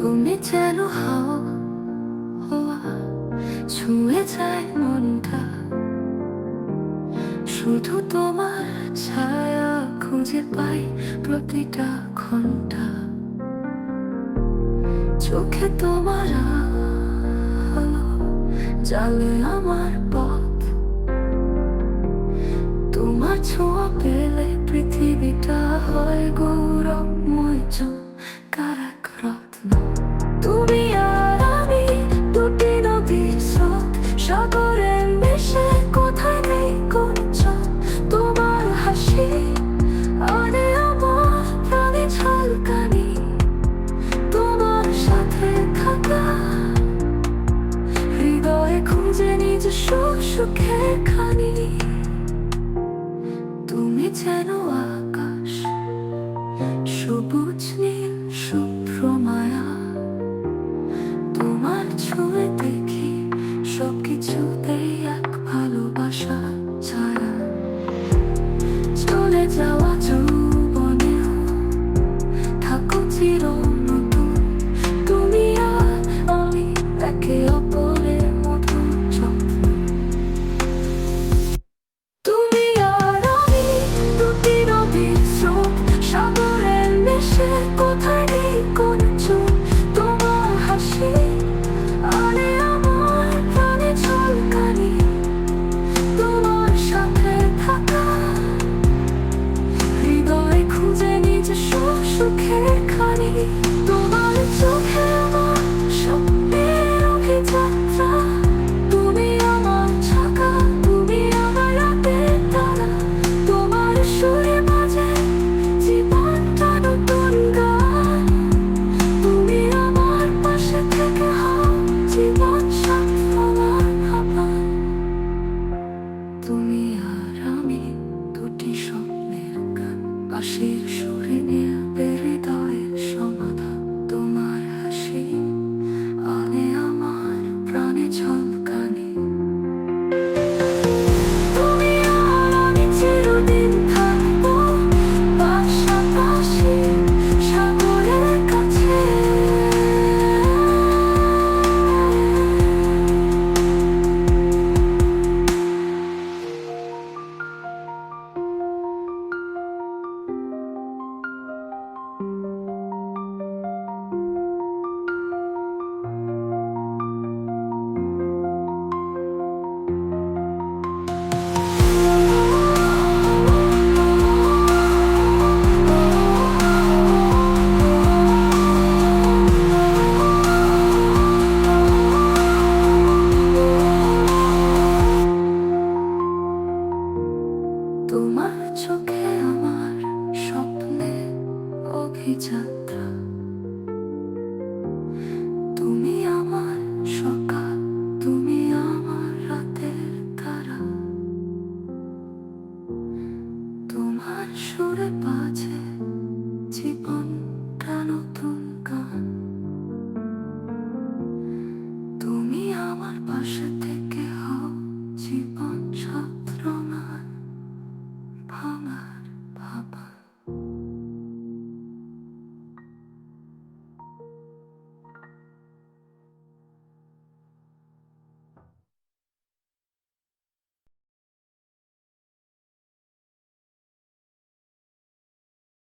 তুমি যেন হাও হওয়া ছুঁয়ে যায় মনটা শুধু তোমার ছায়া খুঁজে পাই প্রতিটা ঘণ্টা চোখে তোমার জালে আমার পথ তোমার ছোঁয়া পেলে পৃথিবীটা হয় গৌরবময় তুমি আমার সকাল তুমি আমার রাতের তোমার সুরে বাজে জীবনটা নতুন।